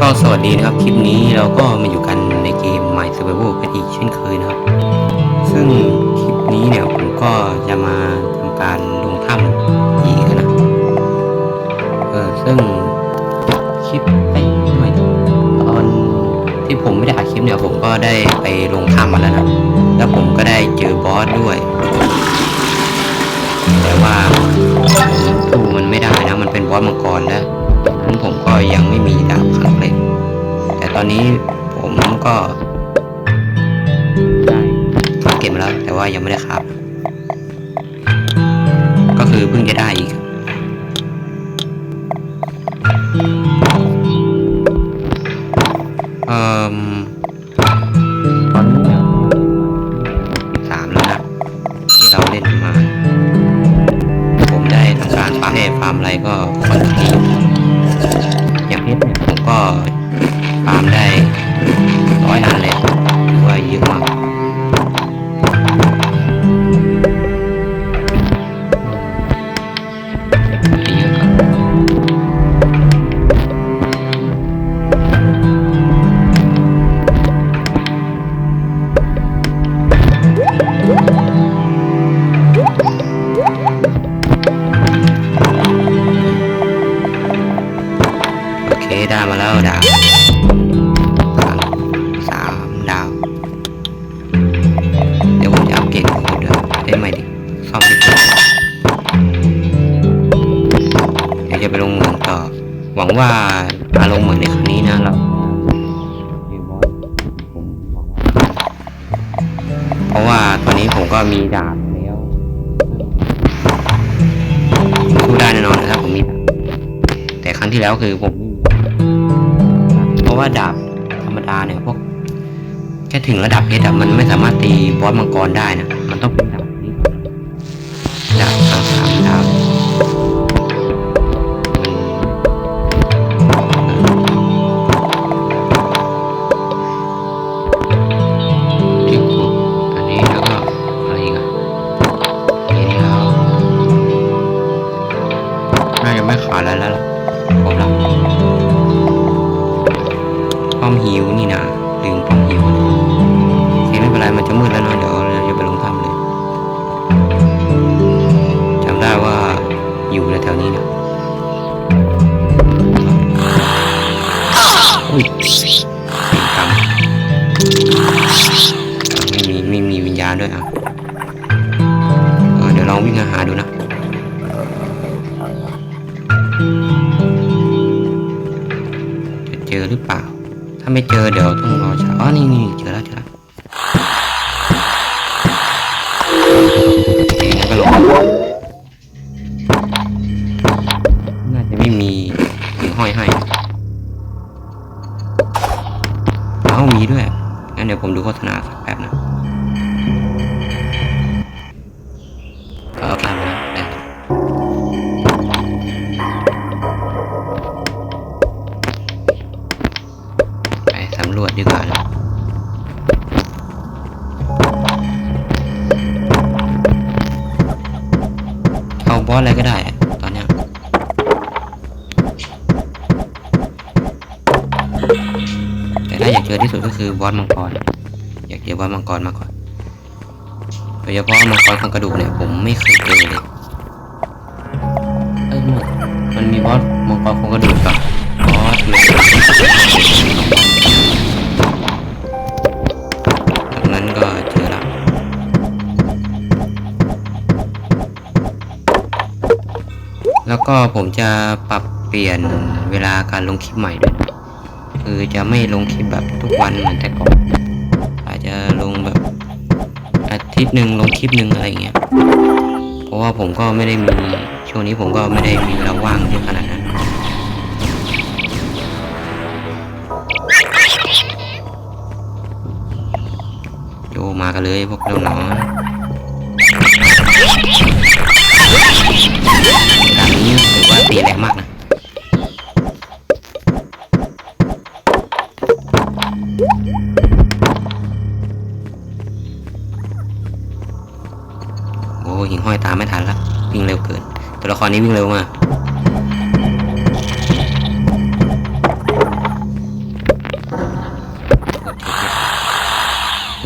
ก็สวัสดีนะครับ คลิปนี้เราก็มาอยู่กันในเกม My Survival กันอีกเช่นเคยนะครับ ซึ่งคลิปนี้เนี่ยผมก็จะมาทำการลงถ้ำอีกนะ เออซึ่งคลิปไอ้ยไมตอนที่ผมไม่ได้อัดคลิปเนี่ยผมก็ได้ไปลงถ้ำมาแล้วนะ แล้วผมก็ได้เจอบอสด้วย แต่ว่าผมสู้มันไม่ได้นะ มันเป็นบอสมังกรแล้ว นั้นผมก็ยังไม่มีดาบขังเหล็ก แต่ตอนนี้ผมก็ได้เก็บมาแล้ว แต่ว่ายังไม่ได้ครับ ก็คือเพิ่งจะได้อีกเอ่อ ได้มาแล้วดาวสามสามดาว เดี๋ยวผมจะอัปเกรดของผมด้วยได้ไหมดิซ่อมดิเดี๋ยวจะไปลงเหมืองต่อ หวังว่าอารมณ์เหมือนในครั้งนี้นะเราเพราะว่าตอนนี้ผมก็มีดาบแล้วสู้ได้แน่นอนนะครับผมมีดาบแต่ครั้งที่แล้วคือผม ว่าดาบธรรมดาเนี่ยพวกแค่ถึงระดับเพชรอะมันไม่สามารถตีบอสมังกรได้นะ มันต้องเป็นดาบ หิวนี่นะลืมป้อมหิวโอเคไม่เป็นไรมันจะมืดแล้วเนอะเดี๋ยวเราจะไปลงถ้ำเลยจำได้ว่าอยู่ในแถวนี้นะอุ้ยเป็นกรรมไม่มีไม่มีวิญญาณด้วยอะเดี๋ยวลองวิ่งหาดูนะจะเจอหรือเปล่าาไม่เจอเดี๋ยวต้องรอเช้าอ๋อนี่นี่เจอแล้วเจอแล้วเองก็ลงน่าจะไม่มีหิ่งห้อยให้เอ้ามีด้วยงั้นเดี๋ยวผมดูโฆษณาสักแป๊บนะ สำรวจดีกว่านะเอาบอสอะไรก็ได้ตอนนี้แต่ถ้าอยากเจอที่สุดก็คือบอสมังกรอยากเจอบอสมังกรมากกว่าโดยเฉพาะมังกรของกระดูกเนี่ยผมไม่เคยเจอเลยเอ้ยม่มันมีบอสมังกรของกระดูกกับบ ผมจะปรับเปลี่ยนเวลาการลงคลิปใหม่ด้วยนะคือจะไม่ลงคลิปแบบทุกวันเหมือนแต่ก่อนอาจจะลงแบบอาทิตย์หนึ่งลงคลิปหนึ่งอะไรเงี้ยเพราะว่าผมก็ไม่ได้มีช่วงนี้ผมก็ไม่ได้มีเวลาว่างเยอะขนาดนั้นโยมากันเลยพวกเราหนอ ตีแรงมากนะโอ้หิงห้อยตามไม่ทันละวิ่งเร็วเกิน ตัวละครนี้วิ่งเร็วมาก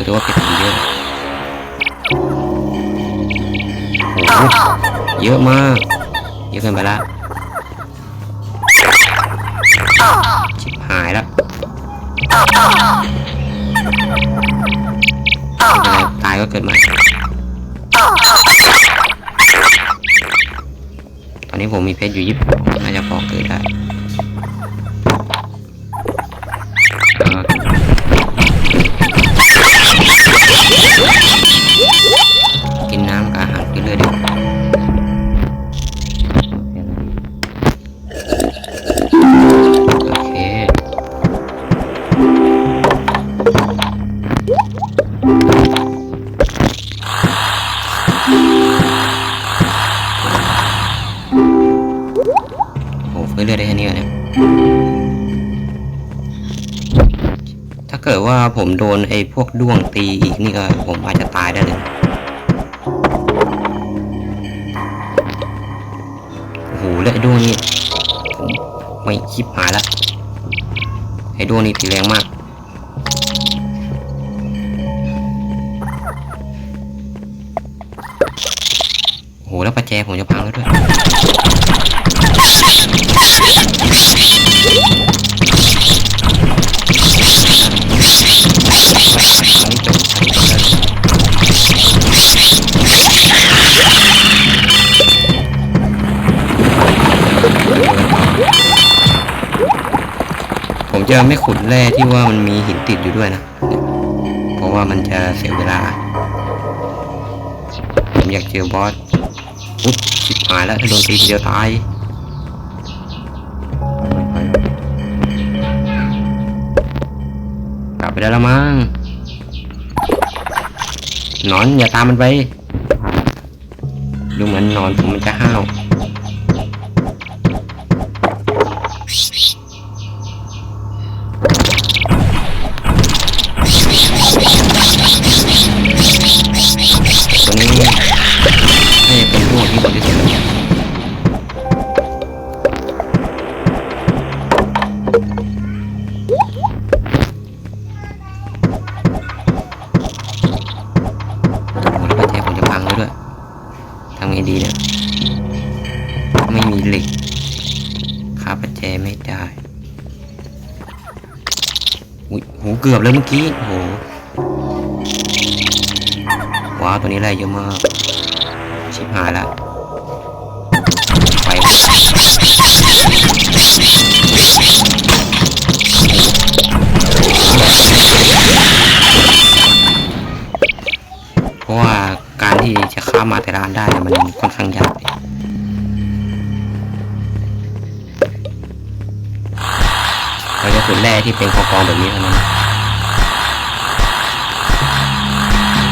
หรือว่าเป็นเยอะเยอะมาก เยอะเกินไปละ ตายก็เกิดใหม่ ตอนนี้ผมมีเพชรอยู่ยี่สิบน่าจะพอเกิดได้ ผมโดนไอ้พวกด้วงตีอีกนี่ก็ผมอาจจะตายได้เลยโอ้โหแล้วไอ้ด้วงนี่ผมไม่คิดหายละไอ้ด้วงนี่ตีแรงมากโอ้โหแล้วประแจผมจะพังแล้วด้วย จะไม่ขุดแร่ที่ว่ามันมีหินติดอยู่ด้วยนะ เพราะว่ามันจะเสียเวลา ผมอยากเจอบอสอุ๊บชิบหายแล้วถ้าโดนตีเดียวตายกลับไปได้แล้วมั้งนอนอย่าตามมันไป ดูเหมือนนอนผมมันจะห้าว ดีเนี่ย ไม่มีเหล็กคาประแจไม่ได้ อุ้ยโหเกือบแล้วเมื่อกี้โหว้าวตัวนี้ไรเยอะมาก ชิบหายแล้ว เพราะว่าการที่จะข้ามมาแต่ละอันได้มันค่อนข้างยากเราจะขุดแร่ที่เป็นกองๆแบบนี้เท่านั้น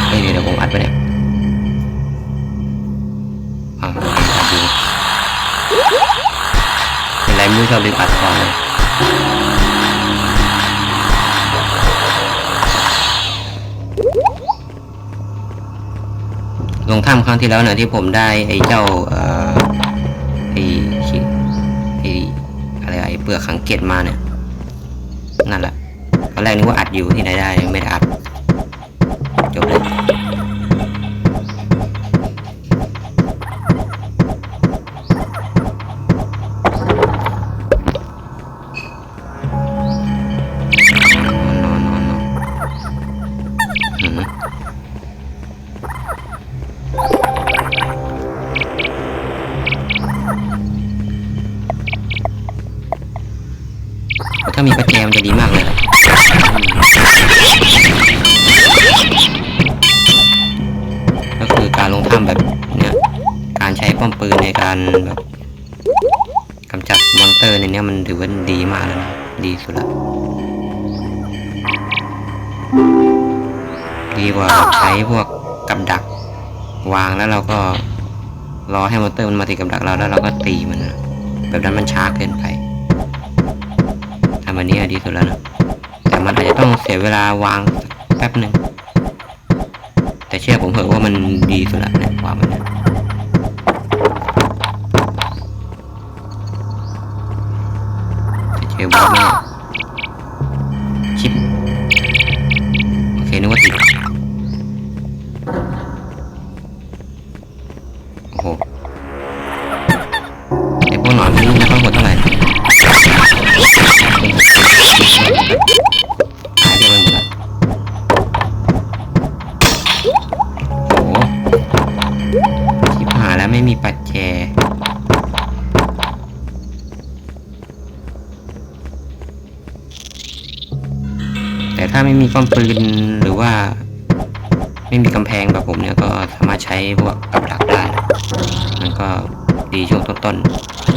เฮ้ยเดี๋ยวผมอัดไปเนี่ยอ่าโอเคอัดอยู่เป็นไรไม่รู้ชอบลืมอัดก่อนเลย ลงถ้ำครั้งที่แล้วเนี่ยที่ผมได้ไอ้เจ้าไอ้ไอ้อะไรไอ้เปลือกขังเกตมาเนี่ยนั่นแหละตอนแรกนึกว่าอัดอยู่ที่ไหนได้ไม่ได้อัดามีประแจมันจะดีมากเลย ก็คือการลงถ้ำแบบเนี้ยการใช้ป้อมปืนในการแบบกำจัดมอนเตอร์ในเนี้ยมันถือว่าดีมากแล้วนะดีสุดละดีกว่าใช้พวกกับดัก วางแล้วเราก็รอให้มอนเตอร์มันมาตีกับดักเราแล้วเราก็ตีมันนะแบบนั้นมันช้าเกินไปำแบบนี้ดีสุดแล้วนะ แต่มันอาจจะต้องเสียเวลาวางแป๊บหนึ่ง แต่เชื่อผมเถอะว่ามันดีสุดแล้วนะวางมันนะเจอวอลไม่ชิปโอเคนึกว่าติดโอ้โหาไม่มีป้อมปืนหรือว่า ไม่มีกำแพงแบบผมเนี่ยก็สามารถใช้พวกกับดักได้ มันก็ดีช่วงต้นๆ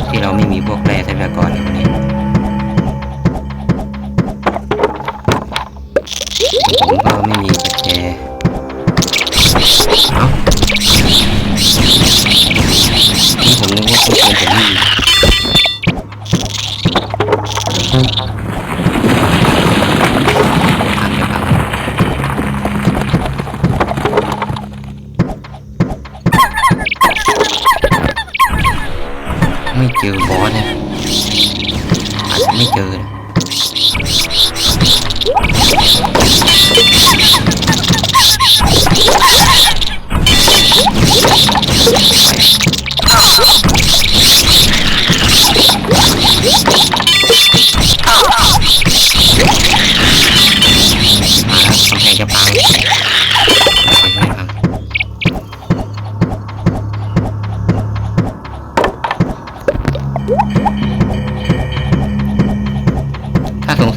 ไม่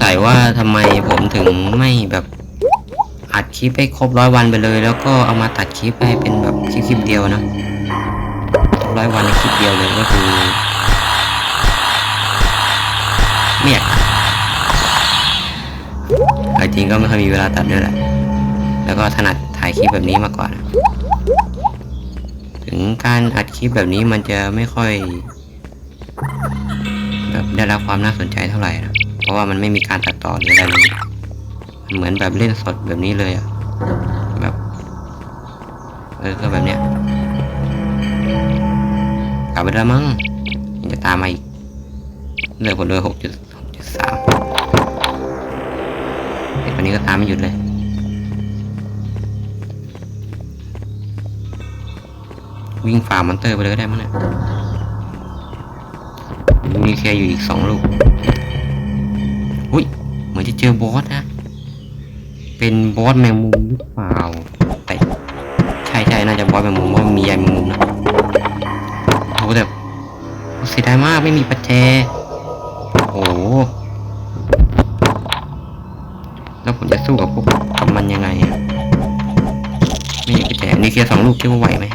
สงสัยว่าทำไมผมถึงไม่แบบอัดคลิปให้ครบร้อยวันไปเลย แล้วก็เอามาตัดคลิปให้เป็นแบบคลิปคลิปเดียวนะร้อยวันในคลิปเดียวเลยก็คือไม่อยากตัดจริงก็ไม่ค่อยมีเวลาตัดด้วยแหละ แล้วก็ถนัดถ่ายคลิปแบบนี้มาก่อนถึงการอัดคลิปแบบนี้มันจะไม่ค่อย แบบได้รับความน่าสนใจเท่าไหร่นะ ราะว่ามันไม่มีการตัดต่อหรืออะไรเลยมันเหมือนแบบเล่นสดแบบนี้เลยอะแบบเออก็แบบเนี้ยกลับไปแล้วมั้งจะตามมาอีกเหลือคนเดียหกจุดหกจุดสามเด็กคนนี้ก็ตามไม่หยุดเลยวิ่งฝ่ามอนเตอร์ไปเลยก็ได้มั้งเนี่ยมีแค่อยู่อีกสองลูก จะเจอบอสนะ เป็นบอสแมงมุมหรือเปล่าแต่ใช่ใช่น่าจะบอสแมงมุมเพราะมีใยแมงมุมนะโอ้แต่เสียดายมากไม่มีประแจโอ้โหแล้วผมจะสู้กับพวกมันยังไงอะไม่มีประแจนี่แค่สองลูกคิดว่าไหวไหม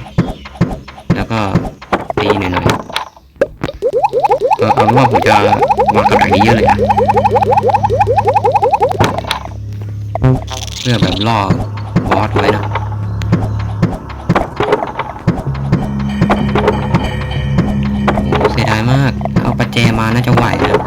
แล้วก็ตีหน่อยๆเออเอาเป็นว่าผมจะวางกับดักนี้เยอะเลยอะ เพื่อแบบล่อบอสไว้นะโอ้เสียดายมาก เอาประแจมาน่าจะไหวนะ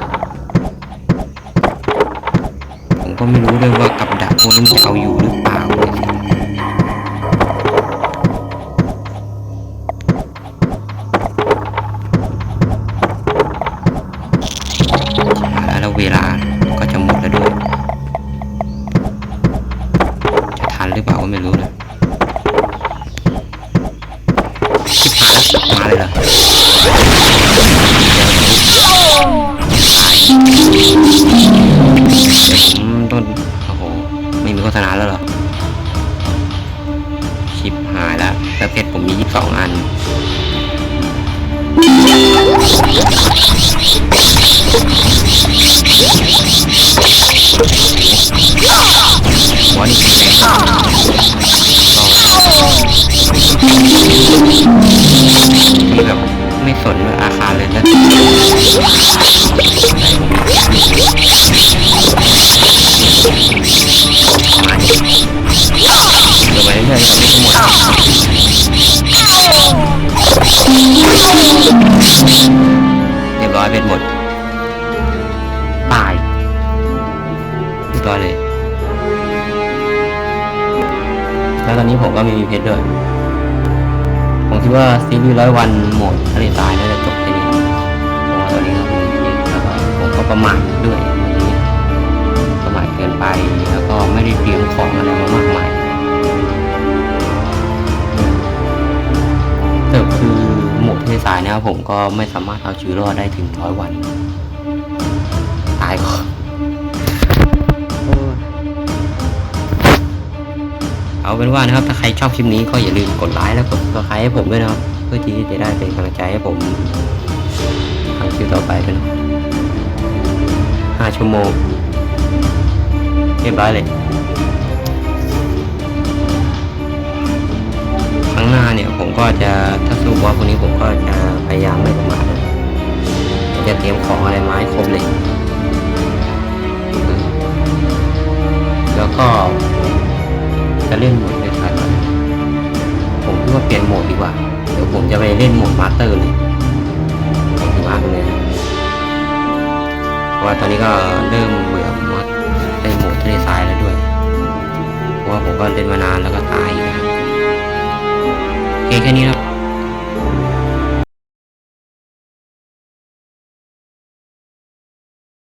ตายเรียบร้อยเลย แล้วตอนนี้ผมก็มีเพชรด้วย ผมคิดว่าซีรีส์ร้อยวันหมดทะเลทรายน่าจะจบแค่นี้ผมว่าตอนนี้เราไม่มีเพชรแล้วก็ผมก็ประมาทด้วยวันนี้ประมาทเกินไปแล้วก็ไม่ได้เตรียมของอะไรมามากมายแต่คือหมดทะเลทรายนะครับผมก็ไม่สามารถเอาชีวิตรอดได้ถึงร้อยวัน เาเป็นว่านะครับถ้าใครชอบคลิปนี้ก็อย่าลืมกดไลค์และกดซับสไครต์ให้ผมด้วยนะครับ เพื่อที่จะได้เป็นกำลังใจให้ผมทำคลิปต่อไปด้วยนะห้ชั่วโมงเรียบร้อยเลยครั้งหน้าเนี่ยผมก็จะถ้าสู้ว่าคนนี้ผมก็จะพยายามไม่ประมาทจะเตรียมของอะไรมาให้ครบเลย ล่นโหมดด้วยกันผมคิดว่าเปลี่ยนโหมดดีกว่า เดี๋ยวผมจะไปเล่นโหมดมาสเตอร์เลยผมมากเลยเพราะว่าตอนนี้ก็เริ่มเบื่อมอดเล่นโหมดทะเลทรายแล้วด้วย เพราะว่าผมก็เล่นมานานแล้วก็ตายอีกนะโอเคแค่นี้ครับ